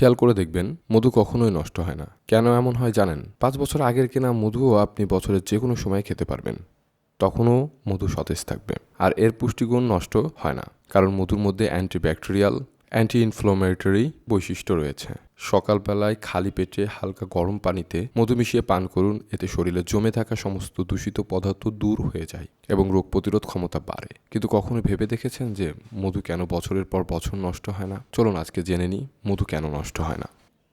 খেয়াল করে দেখবেন, মধু কখনোই নষ্ট হয় না। কেন এমন হয় জানেন? পাঁচ বছর আগের কেনা মধুও আপনি বছরের যে কোনো সময় খেতে পারবেন। তখনও মধু সতেজ থাকবে। আর এর পুষ্টিগুণ নষ্ট হয় না। কারণ মধুর মধ্যে অ্যান্টিব্যাকটেরিয়াল অ্যান্টি ইনফ্লোমেটরি বৈশিষ্ট্য রয়েছে। সকালবেলায় খালি পেটে হালকা গরম পানিতে মধু মিশিয়ে পান করুন, এতে শরীরে জমে থাকা সমস্ত দূষিত পদার্থ দূর হয়ে যায় এবং রোগ প্রতিরোধ ক্ষমতা বাড়ে। কিন্তু কখনো ভেবে দেখেছেন যে মধু কেন বছরের পর বছর নষ্ট হয় না? চলুন আজকে জেনে নিই, মধু কেন নষ্ট হয় না।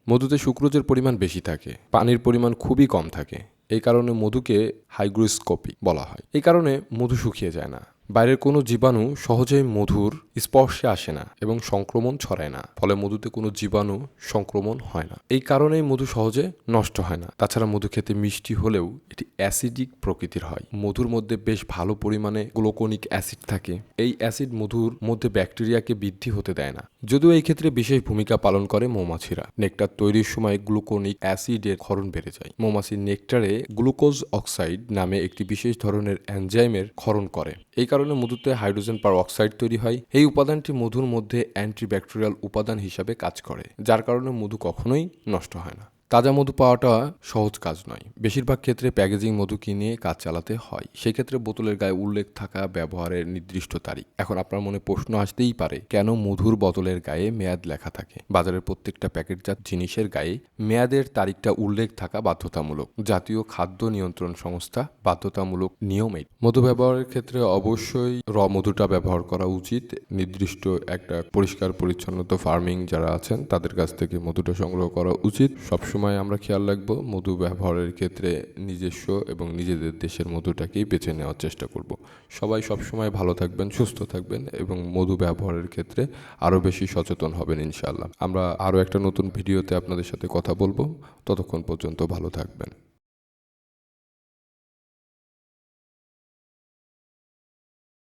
মধুতে সুক্রোজের পরিমাণ বেশি থাকে, পানির পরিমাণ খুবই কম থাকে। এই কারণে মধুকে হাইগ্রোস্কোপি বলা হয়। এই কারণে মধু শুকিয়ে যায় না। বাইরের কোনো জীবাণু সহজেই মধুর স্পর্শে আসে না এবং সংক্রমণ ছড়ায় না। ফলে মধুতে কোনো জীবাণু সংক্রমণ হয় না। এই কারণেই মধু সহজে নষ্ট হয় না। তাছাড়া মধু খেতে মিষ্টি হলেও এটি অ্যাসিডিক প্রকৃতির হয়। মধুর মধ্যে বেশ ভালো পরিমাণে গ্লোকোনিক অ্যাসিড থাকে। এই অ্যাসিড মধুর মধ্যে ব্যাকটেরিয়াকে বৃদ্ধি হতে দেয় না। যদিও এই ক্ষেত্রে বিশেষ ভূমিকা পালন করে মৌমাছিরা। নেকটার তৈরির সময় গ্লুকোনিক অ্যাসিডের ক্ষরণ বেড়ে যায়। মৌমাছির নেকটারে গ্লুকোজ অক্সাইড নামে একটি বিশেষ ধরনের অ্যানজাইমের ক্ষরণ করে। এই কারণে মধুতে হাইড্রোজেন পার অক্সাইড তৈরি হয়। এই উপাদানটি মধুর মধ্যে অ্যান্টিব্যাকটেরিয়াল উপাদান হিসাবে কাজ করে, যার কারণে মধু কখনোই নষ্ট হয় না। তাজা মধু পাওয়াটা সহজ কাজ নয়। বেশিরভাগ ক্ষেত্রে প্যাকেজিং মধু কিনে কাজ চালাতে হয়। সেক্ষেত্রে বোতলের গায়ে উল্লেখ থাকা ব্যবহারের নির্দিষ্ট তারিখ। এখন আপনার মনে প্রশ্ন আসতেই পারে, কেন মধুর বোতলের গায়ে মেয়াদ লেখা থাকে? বাজারের প্রত্যেকটা প্যাকেটজাত জিনিসের গায়ে মেয়াদের তারিখটা উল্লেখ থাকা বাধ্যতামূলক। জাতীয় খাদ্য নিয়ন্ত্রণ সংস্থা বাধ্যতামূলক নিয়মে মধু ব্যবহারের ক্ষেত্রে অবশ্যই র মধুটা ব্যবহার করা উচিত। নির্দিষ্ট একটা পরিষ্কার পরিচ্ছন্নতা ফার্মিং যারা আছেন, তাদের কাছ থেকে মধুটা সংগ্রহ করা উচিত। সবসময় আমরা খেয়াল রাখব, মধু ব্যবহারের ক্ষেত্রে নিজস্ব এবং নিজেদের দেশের মধুটাকেই বেছে নেওয়ার চেষ্টা করব। সবাই সবসময় ভালো থাকবেন, সুস্থ থাকবেন এবং মধু ব্যবহারের ক্ষেত্রে আরও বেশি সচেতন হবেন ইনশাআল্লাহ। আমরা আরও একটা নতুন ভিডিওতে আপনাদের সাথে কথা বলব। ততক্ষণ পর্যন্ত ভালো থাকবেন।